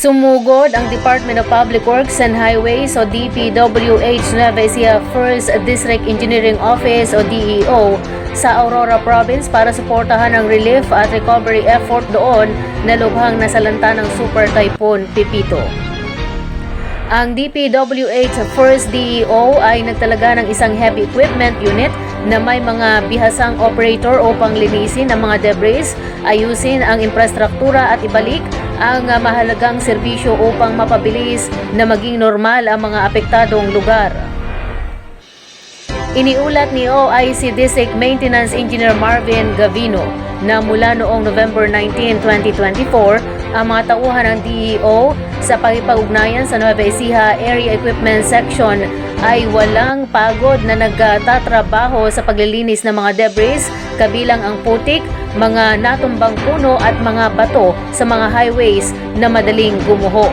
Sumugod ang Department of Public Works and Highways o DPWH Nueva Ecija First District Engineering Office o DEO sa Aurora Province para suportahan ang relief at recovery effort doon na lubhang nasalanta ng Super Typhoon Pipito. Ang DPWH First DEO ay nagtalaga ng isang heavy equipment unit na may mga bihasang operator upang linisin ang mga debris, ayusin ang infrastruktura at ibalik ang ah, mahalagang serbisyo upang mapabilis na maging normal ang mga apektadong lugar. Iniulat ni OIC District Maintenance Engineer Marvin Gavino na mula noong November 19, 2024, ang mga tauhan ng DEO sa pakipag-ugnayan sa Nueva Ecija Area Equipment Section ay walang pagod na nagtatrabaho sa paglilinis ng mga debris kabilang ang putik, mga natumbang puno at mga bato sa mga highways na madaling gumuho.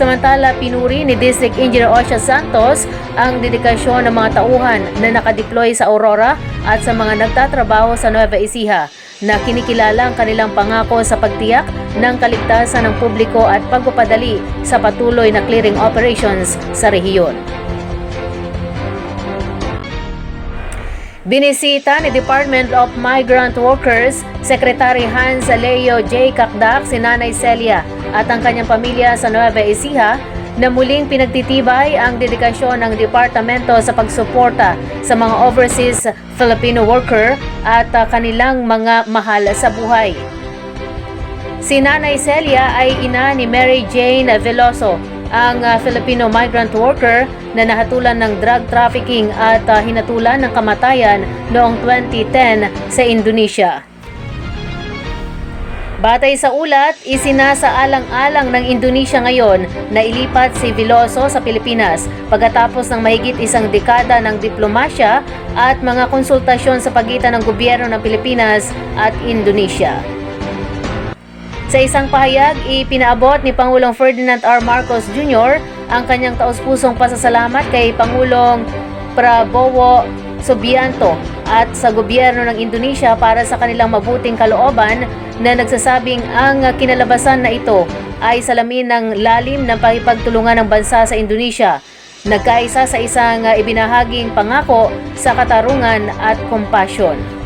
Samantala, pinuri ni District Engineer Osha Santos ang dedikasyon ng mga tauhan na nakadeploy sa Aurora at sa mga nagtatrabaho sa Nueva Ecija na kinikilala ang kanilang pangako sa pagtiyak ng kaligtasan ng publiko at pagpapadali sa patuloy na clearing operations sa rehiyon. Binisita ni Department of Migrant Workers Secretary Hans Leo J. Kakdak si Nanay Celia at ang kanyang pamilya sa Nueva Ecija na muling pinagtitibay ang dedikasyon ng departamento sa pagsuporta sa mga overseas Filipino worker at uh, kanilang mga mahal sa buhay. Si Nanay Celia ay ina ni Mary Jane Veloso, ang uh, Filipino migrant worker na nahatulan ng drug trafficking at uh, hinatulan ng kamatayan noong 2010 sa Indonesia. Batay sa ulat, isinasaalang-alang ng Indonesia ngayon na ilipat si Veloso sa Pilipinas pagkatapos ng mahigit isang dekada ng diplomasya at mga konsultasyon sa pagitan ng gobyerno ng Pilipinas at Indonesia. Sa isang pahayag, ipinaabot ni Pangulong Ferdinand R. Marcos Jr. ang kanyang taus-pusong pasasalamat kay Pangulong Prabowo Subianto at sa gobyerno ng Indonesia para sa kanilang mabuting kalooban na nagsasabing ang kinalabasan na ito ay salamin ng lalim ng pakipagtulungan ng bansa sa Indonesia. Nagkaisa sa isang ibinahaging pangako sa katarungan at kompasyon.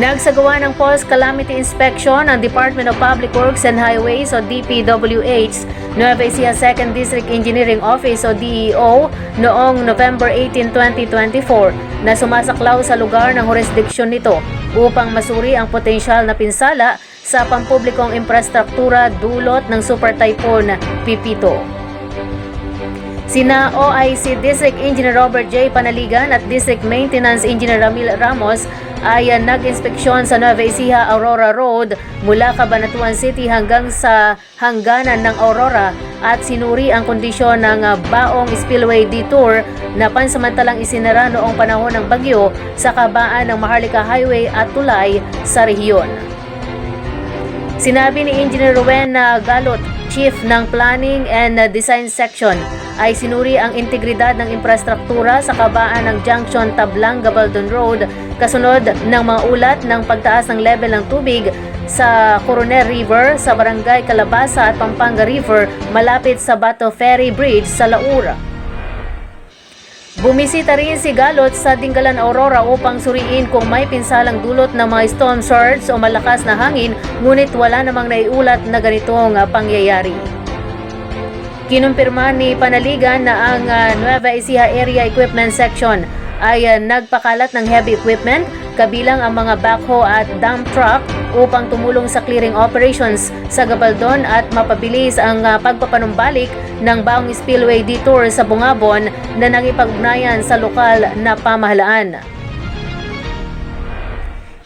Nagsagawa ng post-calamity inspection ang Department of Public Works and Highways o DPWH, Nueva Ecija 2nd District Engineering Office o DEO noong November 18, 2024 na sumasaklaw sa lugar ng jurisdiksyon nito upang masuri ang potensyal na pinsala sa pampublikong infrastruktura dulot ng Super Typhoon Pipito. Sina OIC District Engineer Robert J. Panaligan at District Maintenance Engineer Ramil Ramos ay uh, nag-inspeksyon sa Nueva Ecija Aurora Road mula Cabanatuan City hanggang sa hangganan ng Aurora at sinuri ang kondisyon ng uh, Baong Spillway Detour na pansamantalang isinara noong panahon ng bagyo sa kabaan ng Maharlika Highway at tulay sa rehiyon. Sinabi ni Engineer Ruben Galot, Chief ng Planning and Design Section, ay sinuri ang integridad ng infrastruktura sa kabaan ng Junction Tablang Gabaldon Road kasunod ng mga ulat ng pagtaas ng level ng tubig sa Coronel River sa Barangay Calabasa at Pampanga River malapit sa Bato Ferry Bridge sa Laura. Bumisita rin si Galot sa Dinggalan Aurora upang suriin kung may pinsalang dulot ng mga storm surge o malakas na hangin ngunit wala namang naiulat na ganitong uh, pangyayari. Kinumpirma ni Panaligan na ang uh, Nueva Ecija Area Equipment Section ay uh, nagpakalat ng heavy equipment kabilang ang mga backhoe at dump truck upang tumulong sa clearing operations sa Gabaldon at mapabilis ang pagpapanumbalik ng Baong Spillway Detour sa Bungabon na nangipag-ugnayan sa lokal na pamahalaan.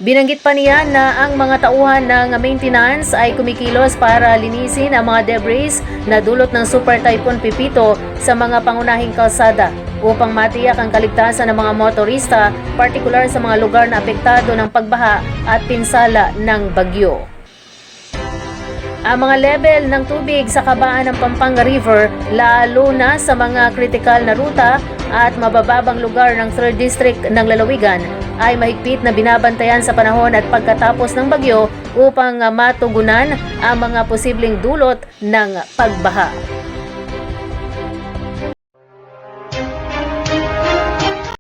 Binanggit pa niya na ang mga tauhan ng maintenance ay kumikilos para linisin ang mga debris na dulot ng Super Typhoon Pipito sa mga pangunahing kalsada upang matiyak ang kaligtasan ng mga motorista, partikular sa mga lugar na apektado ng pagbaha at pinsala ng bagyo. Ang mga level ng tubig sa kabaan ng Pampanga River, lalo na sa mga kritikal na ruta at mabababang lugar ng 3rd District ng Lalawigan, ay mahigpit na binabantayan sa panahon at pagkatapos ng bagyo upang matugunan ang mga posibleng dulot ng pagbaha.